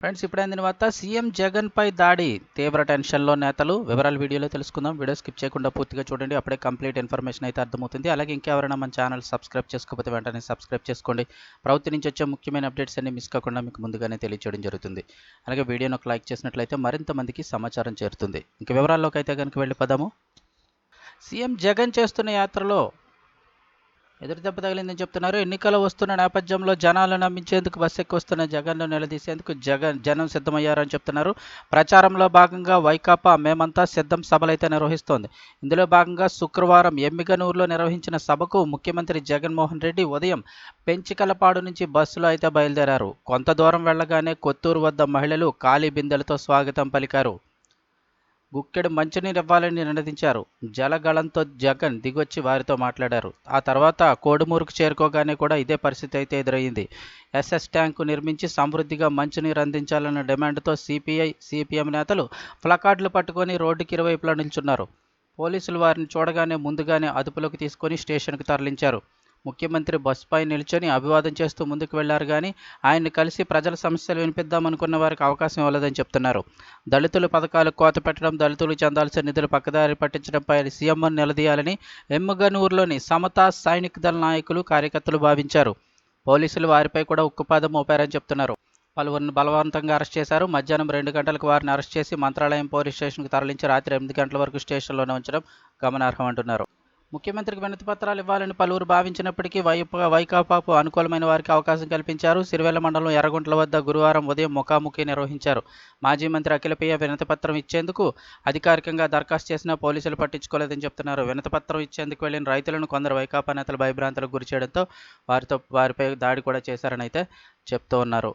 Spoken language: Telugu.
ఫ్రెండ్స్ ఇప్పుడు తర్వాత సీఎం జగన్పై దాడి. తీవ్ర టెన్షన్లో నేతలు. వివరాలు వీడియోలో తెలుసుకుందాం. వీడియో స్కిప్ చేయకుండా పూర్తిగా చూడండి. అప్పుడే కంప్లీట్ ఇన్ఫర్మేషన్ అయితే అర్థమవుతుంది. అలాగే ఇంకెవరైనా మన ఛానల్ సబ్స్క్రైబ్ చేసుకోకపోతే వెంటనే సబ్స్క్రైబ్ చేసుకోండి. ప్రభుత్వం నుంచి వచ్చే ముఖ్యమైన అప్డేట్స్ అన్ని మిస్ కాకుండా మీకు ముందుగానే తెలియచేయడం జరుగుతుంది. అలాగే వీడియోను ఒక లైక్ చేసినట్లయితే మరింత మందికి సమాచారం చేరుతుంది. ఇంక వివరాల్లోకి అయితే కనుక వెళ్ళిపోదాము. సీఎం జగన్ చేస్తున్న యాత్రలో ఎదురు దెబ్బ తగిలిందని చెప్తున్నారు. ఎన్నికలు వస్తున్న నేపథ్యంలో జనాలను నమ్మించేందుకు బస్సు ఎక్కువస్తున్న జగన్ను నిలదీసేందుకు జగన్ జనం సిద్ధమయ్యారని చెప్తున్నారు. ప్రచారంలో భాగంగా వైకాపా మేమంతా సిద్ధం సభలైతే నిర్వహిస్తోంది. ఇందులో భాగంగా శుక్రవారం ఎమ్మిగనూరులో నిర్వహించిన సభకు ముఖ్యమంత్రి జగన్మోహన్ రెడ్డి ఉదయం పెంచికలపాడు నుంచి బస్సులో అయితే బయలుదేరారు. కొంత దూరం వెళ్ళగానే కొత్తూరు వద్ద మహిళలు ఖాళీ బిందెలతో స్వాగతం పలికారు. గుక్కెడు మంచినీరు ఇవ్వాలని నినదించారు జలగళంతో జగన్ దిగొచ్చి వారితో మాట్లాడారు. ఆ తర్వాత కోడుమూరుకు చేరుకోగానే కూడా ఇదే పరిస్థితి అయితే ఎదురయ్యింది. ఎస్ఎస్ ట్యాంకు నిర్మించి సమృద్ధిగా మంచినీరు అందించాలన్న డిమాండ్తో సిపిఐ సిపిఎం నేతలు ప్లకార్డులు పట్టుకొని రోడ్డుకి ఇరువైపులా నిల్చున్నారు. పోలీసులు వారిని చూడగానే ముందుగానే అదుపులోకి తీసుకొని స్టేషన్కు తరలించారు. ముఖ్యమంత్రి బస్సుపై నిల్చొని అభివాదం చేస్తూ ముందుకు వెళ్ళారు కానీ ఆయన్ని కలిసి ప్రజల సమస్యలు వినిపిద్దామనుకున్న వారికి అవకాశం ఇవ్వలేదని చెప్తున్నారు. దళితుల పథకాలు కోత పెట్టడం దళితులు చెందాల్సిన నిధులు పక్కదారి పట్టించడంపై సీఎంను నిలదీయాలని ఎమ్మగనూరులోని సమతా సైనిక దళ నాయకులు కార్యకర్తలు భావించారు. పోలీసులు వారిపై కూడా ఉక్కుపాదం మోపారని చెప్తున్నారు. పలువురిని బలవంతంగా అరెస్ట్ చేశారు. మధ్యాహ్నం రెండు గంటలకు వారిని అరెస్ట్ చేసి మంత్రాలయం పోలీస్ స్టేషన్కు తరలించి రాత్రి ఎనిమిది గంటల వరకు స్టేషన్లోనే ఉంచడం గమనార్హం అంటున్నారు. ముఖ్యమంత్రికి వినతి పత్రాలు ఇవ్వాలని పలువురు భావించినప్పటికీ వైపా వైకాపాకు అనుకూలమైన వారికి అవకాశం కల్పించారు. సిరివెల్ల మండలం ఎర్రగుంట్ల వద్ద గురువారం ఉదయం ముఖాముఖి నిర్వహించారు. మాజీ మంత్రి అఖిలప్రియ వినతి పత్రం ఇచ్చేందుకు అధికారికంగా దరఖాస్తు చేసినా పోలీసులు పట్టించుకోలేదని చెప్తున్నారు. వినతి పత్రం ఇచ్చేందుకు వెళ్ళిన రైతులను కొందరు వైకాపా నేతలు భయభ్రాంతులకు గురి చేయడంతో వారితో వారిపై దాడి కూడా చేశారని అయితే చెప్తూ ఉన్నారు.